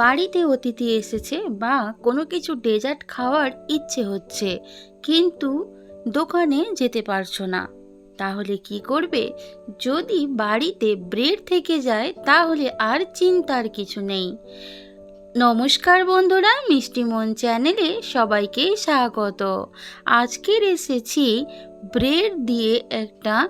বাড়িতে অতিথি এসেছে বা কোনো কিছু ডেজার্ট খাওয়ার ইচ্ছে হচ্ছে, কিন্তু দোকানে যেতে পারছ না। তাহলে কি করবে? যদি বাড়িতে ব্রেড থেকে যায়, তাহলে আর চিন্তার কিছু নেই। নমস্কার বন্ধুরা মিষ্টিমন চ্যানেলে সবাইকে স্বাগত। আজকের এসেছি ব্রেড দিয়ে একটা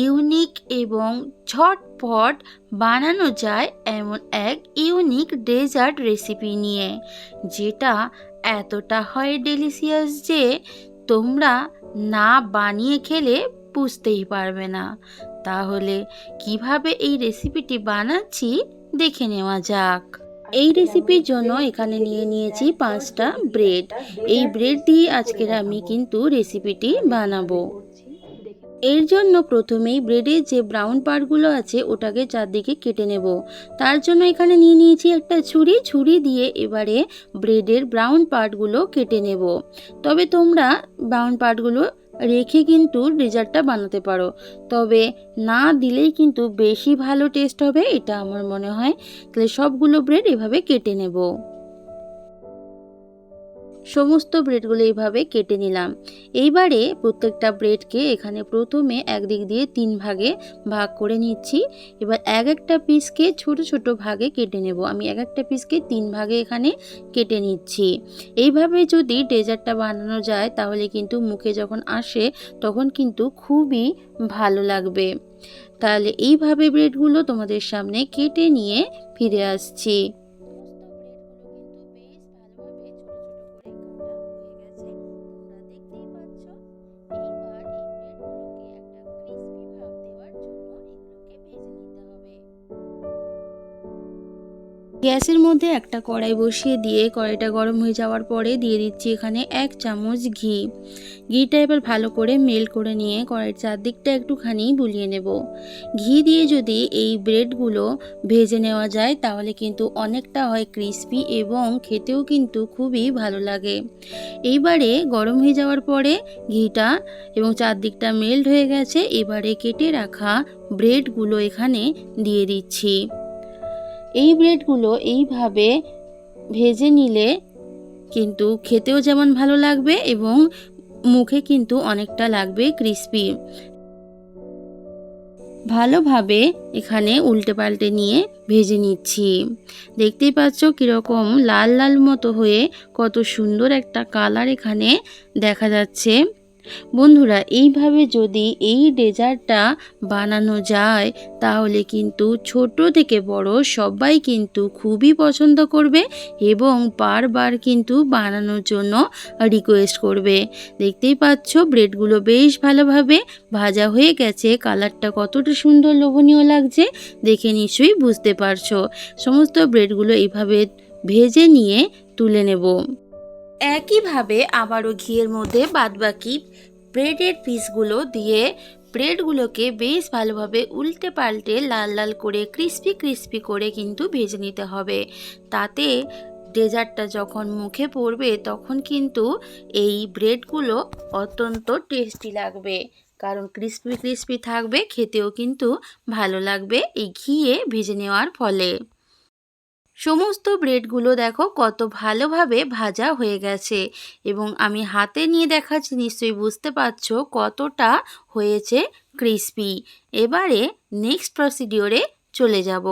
ইউনিক এবং ঝটপট বানানো যায় এমন এক ইউনিক ডেজার্ট রেসিপি নিয়ে, যেটা এতটা হয় ডেলিসিয়াস যে তোমরা না বানিয়ে খেলে বুঝতেই পারবে না। তাহলে কীভাবে এই রেসিপিটি বানাচ্ছি দেখে নেওয়া যাক। এই রেসিপির জন্য এখানে নিয়ে নিয়েছি পাঁচটা ব্রেড। এই ব্রেড দিয়ে আজকের আমি কিন্তু রেসিপিটি বানাবো। এর জন্য প্রথমেই ব্রেডের যে ব্রাউন পার্টগুলো আছে, ওটাকে চারদিকে কেটে নেব। তার জন্য এখানে নিয়ে নিয়েছি একটা ছুরি। ছুরি দিয়ে এবারে ব্রেডের ব্রাউন পার্টগুলো কেটে নেব। তবে তোমরা ব্রাউন পার্টগুলো রেখে কিন্তু ডেজার্টটা বানাতে পারো। তবে না দিলেই কিন্তু বেশি ভালো টেস্ট হবে, এটা আমার মনে হয়। তাহলে সবগুলো ব্রেড এভাবে কেটে নেব। সমস্ত ব্রেডগুলো এইভাবে কেটে নিলাম। এইবারে প্রত্যেকটা ব্রেডকে এখানে প্রথমে একদিক দিয়ে তিন ভাগে ভাগ করে নিচ্ছি। এবার এক একটা পিসকে ছোট ছোট ভাগে কেটে নেব। আমি এক একটা পিসকে তিন ভাগে এখানে কেটে নিচ্ছি। এইভাবে যদি ডেজার্টটা বানানো যায়, তাহলে কিন্তু মুখে যখন আসে, তখন কিন্তু খুবই ভালো লাগবে। তাহলে এইভাবে ব্রেডগুলো তোমাদের সামনে কেটে নিয়ে ফিরে আসছি। গ্যাসের মধ্যে একটা কড়াই বসিয়ে দিয়ে কড়াইটা গরম হয়ে যাওয়ার পরে দিয়ে দিচ্ছি এখানে এক চামচ ঘি। ঘিটা এবার ভালো করে মেল করে নিয়ে কড়াইয়ের চারদিকটা একটুখানি বুলিয়ে নেব। ঘি দিয়ে যদি এই ব্রেডগুলো ভেজে নেওয়া যায় তাহলে কিন্তু অনেকটা হয় ক্রিস্পি এবং খেতেও কিন্তু খুবই ভালো লাগে। এইবারে গরম হয়ে যাওয়ার পরে ঘিটা এবং চারদিকটা মেল্ট হয়ে গেছে। এবারে কেটে রাখা ব্রেডগুলো এখানে দিয়ে দিচ্ছি। এই ব্রেডগুলো এইভাবে ভেজে নিলে কিন্তু খেতেও যেমন ভালো লাগবে এবং মুখে কিন্তু অনেকটা লাগবে ক্রিস্পি ভালোভাবে এখানে উল্টে পাল্টে নিয়ে ভেজে নিচ্ছি। দেখতেই পাচ্ছ কীরকম লাল লাল মতো হয়ে কত সুন্দর একটা কালার এখানে দেখা যাচ্ছে। বন্ধুরা, এইভাবে যদি এই ডেজার্টটা বানানো যায়, তাহলে কিন্তু ছোট থেকে বড় সবাই কিন্তু খুবই পছন্দ করবে এবং বারবার কিন্তু বানানোর জন্য রিকোয়েস্ট করবে। দেখতেই পাচ্ছ, ব্রেডগুলো বেশ ভালোভাবে ভাজা হয়ে গেছে। কালারটা কতটা সুন্দর লোভনীয় লাগছে দেখে নিশ্চয়ই বুঝতে পারছ। সমস্ত ব্রেডগুলো এইভাবে ভেজে নিয়ে তুলে নেব। একইভাবে আবারও ঘিয়ের মধ্যে বাদবাকি ব্রেডের পিসগুলো দিয়ে ব্রেডগুলোকে বেশ ভালোভাবে উল্টে পাল্টে লাল লাল করে ক্রিস্পি ক্রিস্পি করে কিন্তু ভেজে নিতে হবে। তাতে ডেজার্টটা যখন মুখে পড়বে তখন কিন্তু এই ব্রেডগুলো অত্যন্ত টেস্টি লাগবে। কারণ ক্রিস্পি ক্রিস্পি থাকবে, খেতেও কিন্তু ভালো লাগবে এই ঘিয়ে ভেজে নেওয়ার ফলে। সমস্ত ব্রেডগুলো দেখো কত ভালোভাবে ভাজা হয়ে গেছে। এবং আমি হাতে নিয়ে দেখাচ্ছি, নিশ্চয়ই বুঝতে পারছ কতটা হয়েছে ক্রিস্পি এবারে নেক্সট প্রসিডিওরে চলে যাব।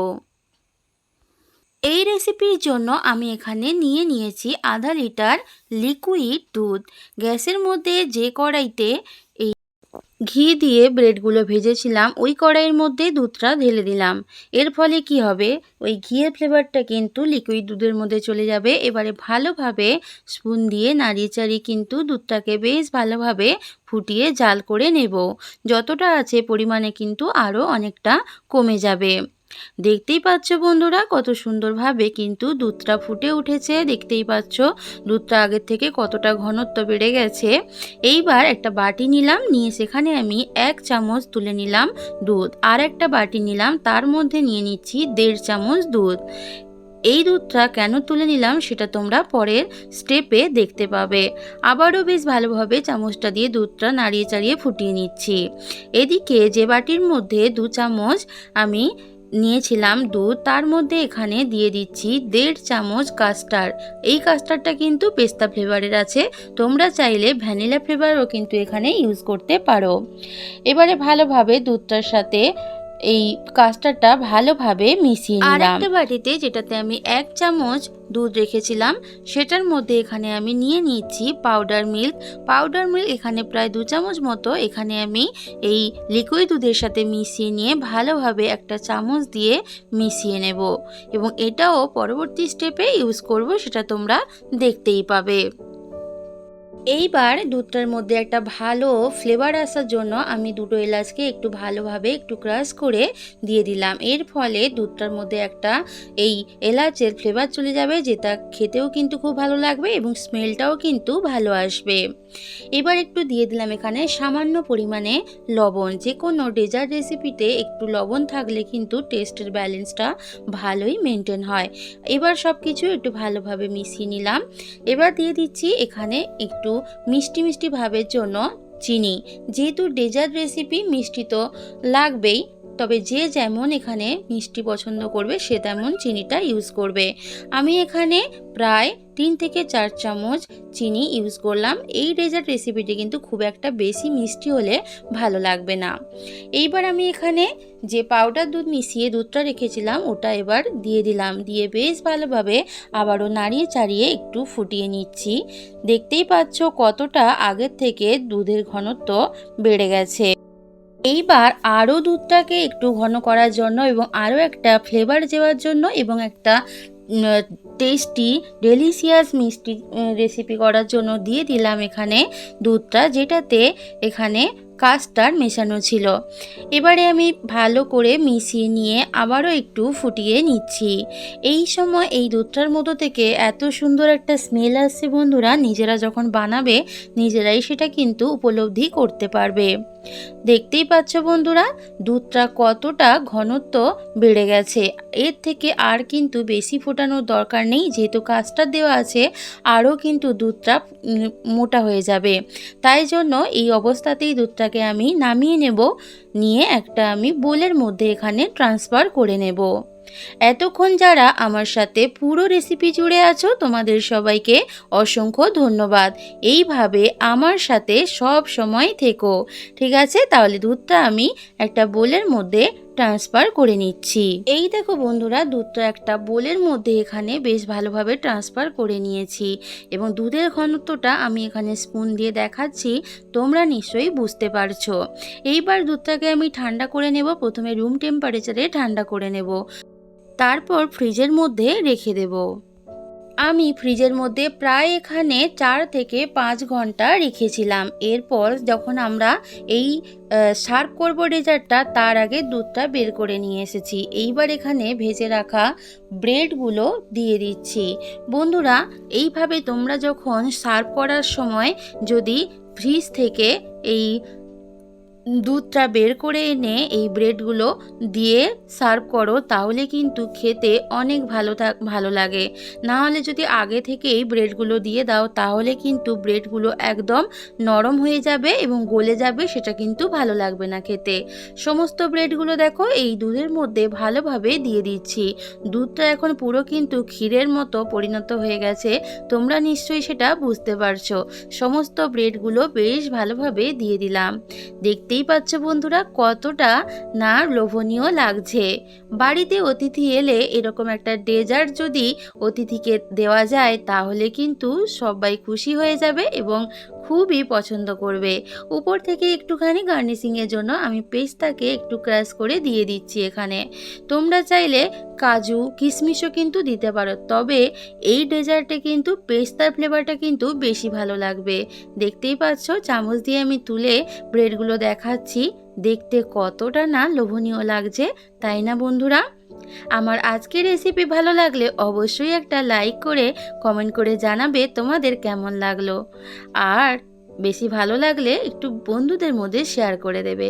এই রেসিপির জন্য আমি এখানে নিয়ে নিয়েছি আধা লিটার লিকুইড দুধ। গ্যাসের মধ্যে যে কড়াইতে এই ঘি দিয়ে ব্রেডগুলো ভেজেছিলাম, ওই কড়াইয়ের মধ্যে দুধটা ঢেলে দিলাম। এর ফলে কি হবে? ওই ঘিয়ের ফ্লেভারটা কিন্তু লিকুইড দুধের মধ্যে চলে যাবে। এবারে ভালোভাবে স্পুন দিয়ে নাড়িয়ে চাড়িয়ে কিন্তু দুধটাকে বেশ ভালোভাবে ফুটিয়ে জাল করে নেব। যতটা আছে পরিমাণে কিন্তু আরও অনেকটা কমে যাবে। দেখতেই পাচ্ছ বন্ধুরা, কত সুন্দরভাবে কিন্তু দুধটা ফুটে উঠেছে। দেখতেই পাচ্ছ দুধটা আগের থেকে কতটা ঘনত্ব বেড়ে গেছে। এইবার একটা বাটি নিলাম, নিয়ে সেখানে আমি এক চামচ তুলে নিলাম দুধ। আর একটা বাটি নিলাম, তার মধ্যে নিয়ে নিচ্ছি দেড় চামচ দুধ। এই দুধটা কেন তুলে নিলাম সেটা তোমরা পরের স্টেপে দেখতে পাবে। আবারও বেশ ভালোভাবে চামচটা দিয়ে দুধটা নাড়িয়ে চাড়িয়ে ফুটিয়ে নিচ্ছি। এদিকে যে বাটির মধ্যে দু চামচ আমি নিয়েছিলাম দুধ, তার মধ্যে এখানে দিয়ে দিচ্ছি দেড় চামচ কাস্টার্ড এই কাস্টার্ডটা কিন্তু পেস্তা ফ্লেভারের আছে, তোমরা চাইলে ভ্যানিলা ফ্লেভারও কিন্তু এখানে ইউজ করতে পারো। এবারে ভালোভাবে দুধটার সাথে এই কাস্টারটা ভালোভাবে মিশিয়ে নিলাম। আরেকটা বাটিতে যেটাতে আমি এক চামচ দুধ রেখেছিলাম, সেটার মধ্যে এখানে আমি নিয়ে নিচ্ছি পাউডার মিল্ক। পাউডার মিল্ক এখানে প্রায় দু চামচ মতো এখানে আমি এই লিকুইড দুধের সাথে মিশিয়ে নিয়ে ভালোভাবে একটা চামচ দিয়ে মিশিয়ে নেব। এবং এটাও পরবর্তী স্টেপে ইউজ করব, সেটা তোমরা দেখতেই পাবে। এইবার দুধটার মধ্যে একটা ভালো ফ্লেভার আসার জন্য আমি দুটো এলাচকে একটু ভালোভাবে একটু ক্রাশ করে দিয়ে দিলাম। এর ফলে দুধটার মধ্যে একটা এই এলাচের ফ্লেভার চলে যাবে, যেটা খেতেও কিন্তু খুব ভালো লাগবে এবং স্মেলটাও কিন্তু ভালো আসবে। এবার একটু দিয়ে দিলাম এখানে সামান্য পরিমাণে লবণ। যে কোনো ডেজার্ট রেসিপিতে একটু লবণ থাকলে কিন্তু টেস্টের ব্যালেন্সটা ভালোই মেনটেন হয়। এবার সব কিছু একটু ভালোভাবে মিশিয়ে নিলাম। এবার দিয়ে দিচ্ছি এখানে একটু মিষ্টি মিষ্টি ভাবের জন্য চিনি। যেহেতু ডেজার্ট রেসিপি মিষ্টি তো লাগবেই। তবে যে যেমন এখানে মিষ্টি পছন্দ করবে, সে তেমন চিনিটা ইউজ করবে। আমি এখানে প্রায় তিন থেকে চার চামচ চিনি ইউজ করলাম। এই ডেজার্ট রেসিপিটি কিন্তু খুব একটা বেশি মিষ্টি হলে ভালো লাগবে না। এইবার আমি এখানে যে পাউডার দুধ মিশিয়ে দুধটা রেখেছিলাম, ওটা এবার দিয়ে দিলাম। দিয়ে বেশ ভালোভাবে আবারও নাড়িয়ে চাড়িয়ে একটু ফুটিয়ে নিচ্ছি। দেখতেই পাচ্ছ কতটা আগের থেকে দুধের ঘনত্ব বেড়ে গেছে। এইবার আরও দুধটাকে একটু ঘন করার জন্য এবং আরও একটা ফ্লেভার দেওয়ার জন্য এবং একটা টেস্টি ডেলিশিয়াস মিষ্টি রেসিপি করার জন্য দিয়ে দিলাম এখানে দুধটা যেটাতে এখানে কাস্টার্ড মেশানো ছিল। এবারে আমি ভালো করে মিশিয়ে নিয়ে আবারও একটু ফুটিয়ে নিচ্ছি। এই সময় এই দুধটার মতো থেকে এত সুন্দর একটা স্মেল আসছে বন্ধুরা, নিজেরা যখন বানাবে নিজেরাই সেটা কিন্তু উপলব্ধি করতে পারবে। দেখতেই পাচ্ছ বন্ধুরা, দুধটা কতটা ঘনত্ব বেড়ে গেছে। এর থেকে আর কিন্তু বেশি ফোটানোর দরকার নেই, যেহেতু কাজটা দেওয়া আছে, আরও কিন্তু দুধটা মোটা হয়ে যাবে। তাই জন্য এই অবস্থাতেই দুধটাকে আমি নামিয়ে নেব। নিয়ে একটা আমি বোলের মধ্যে এখানে ট্রান্সফার করে নেব। এতক্ষণ যারা আমার সাথে পুরো রেসিপি জুড়ে আছো, তোমাদের সবাইকে অসংখ্য ধন্যবাদ। এইভাবে আমার সাথে সব সময় থেকো। ঠিক আছে? তাহলে দুধটা আমি একটা বোলের মধ্যে ট্রান্সফার করে নিচ্ছি। এই দেখো বন্ধুরা, দুধটা একটা বোলের মধ্যে এখানে বেশ ভালোভাবে ট্রান্সফার করে নিয়েছি। এবং দুধের ঘনত্বটা আমি এখানে স্পুন দিয়ে দেখাচ্ছি, তোমরা নিশ্চয়ই বুঝতে পারছ। এইবার দুধটাকে আমি ঠান্ডা করে নেব, প্রথমে রুম টেম্পারেচারে ঠান্ডা করে নেব। তারপর ফ্রিজের মধ্যে রেখে দেব। আমি ফ্রিজের মধ্যে প্রায় এখানে চার থেকে পাঁচ ঘণ্টা রেখেছিলাম। এরপর যখন আমরা এই সার্ভ করব ডেজার্টটা, তার আগে দুধটা বের করে নিয়ে এসেছি। এইবার এখানে ভেজে রাখা ব্রেডগুলো দিয়ে দিচ্ছি। বন্ধুরা, এইভাবে তোমরা যখন সার্ভ করার সময় যদি ফ্রিজ থেকে এই দুধটা বের করে এনে এই ব্রেডগুলো দিয়ে সার্ভ করো, তাহলে কিন্তু খেতে অনেক ভালো ভালো লাগে। না হলে যদি আগে থেকেই ব্রেডগুলো দিয়ে দাও, তাহলে কিন্তু ব্রেডগুলো একদম নরম হয়ে যাবে এবং গলে যাবে, সেটা কিন্তু ভালো লাগবে না খেতে। সমস্ত ব্রেডগুলো দেখো এই দুধের মধ্যে ভালোভাবে দিয়ে দিচ্ছি। দুধটা এখন পুরো কিন্তু ক্ষীরের মতো পরিণত হয়ে গেছে, তোমরা নিশ্চয়ই সেটা বুঝতে পারছ। সমস্ত ব্রেডগুলো বেশ ভালোভাবে দিয়ে দিলাম। দেখতেই দেখতেই পাচ্ছ বন্ধুরা, কতটা না লোভনীয় লাগছে। বাড়িতে অতিথি এলে এরকম একটা ডেজার্ট যদি অতিথিকে দেওয়া যায়, তাহলে কিন্তু সবাই খুশি হয়ে যাবে এবং খুবই পছন্দ করবে। উপর থেকে একটুখানি গার্নিশিংয়ের জন্য আমি পেস্তাকে একটু ক্রাশ করে দিয়ে দিচ্ছি এখানে। তোমরা চাইলে কাজু, কিশমিশও কিন্তু দিতে পারো। তবে এই ডেজার্টে কিন্তু পেস্তার ফ্লেভারটা কিন্তু বেশি ভালো লাগবে। দেখতেই পাচ্ছ, চামচ দিয়ে আমি তুলে ব্রেডগুলো দেখাচ্ছি। দেখতে কতটা না লোভনীয় লাগছে, তাই না বন্ধুরা? আমার আজকের রেসিপি ভালো লাগলে অবশ্যই একটা লাইক করে কমেন্ট করে জানাবে তোমাদের কেমন লাগল। আর বেশি ভালো লাগলে একটু বন্ধুদের মধ্যে শেয়ার করে দেবে।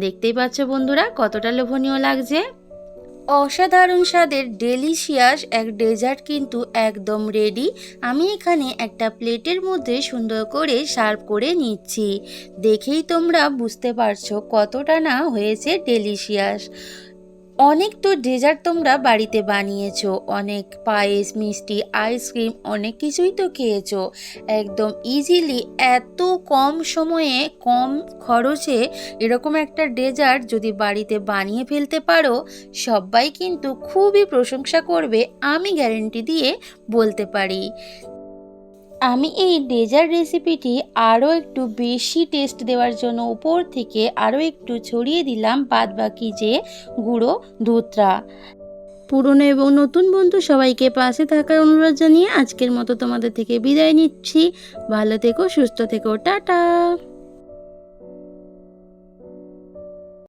দেখতেই পাচ্ছ বন্ধুরা, কতটা লোভনীয় লাগছে। অসাধারণ স্বাদের ডেলিশিয়াস এক ডেজার্ট কিন্তু একদম রেডি আমি এখানে একটা প্লেটের মধ্যে সুন্দর করে সার্ভ করে নিচ্ছি। দেখেই তোমরা বুঝতে পারছ কতটা না হয়েছে ডেলিশিয়াস অনেক তো ডেজার্ট তোমরা বাড়িতে বানিয়েছো, অনেক পায়েস, মিষ্টি আইসক্রিম অনেক কিছুই তো খেয়েছো। একদম ইজিলি এত কম সময়ে, কম খরচে এরকম একটা ডেজার্ট যদি বাড়িতে বানিয়ে ফেলতে পারো, সবাই কিন্তু খুবই প্রশংসা করবে, আমি গ্যারেন্টি দিয়ে বলতে পারি। আমি এই ডেজার্ট রেসিপিটি আরও একটু বেশি টেস্ট দেওয়ার জন্য উপর থেকে আরও একটু ছড়িয়ে দিলাম বাদ বাকি যে গুঁড়ো দুধটা পুরনো এবং নতুন বন্ধু সবাইকে পাশে থাকার অনুরোধ জানিয়ে আজকের মতো তোমাদের থেকে বিদায় নিচ্ছি। ভালো থেকো, সুস্থ থেকো, টাটা।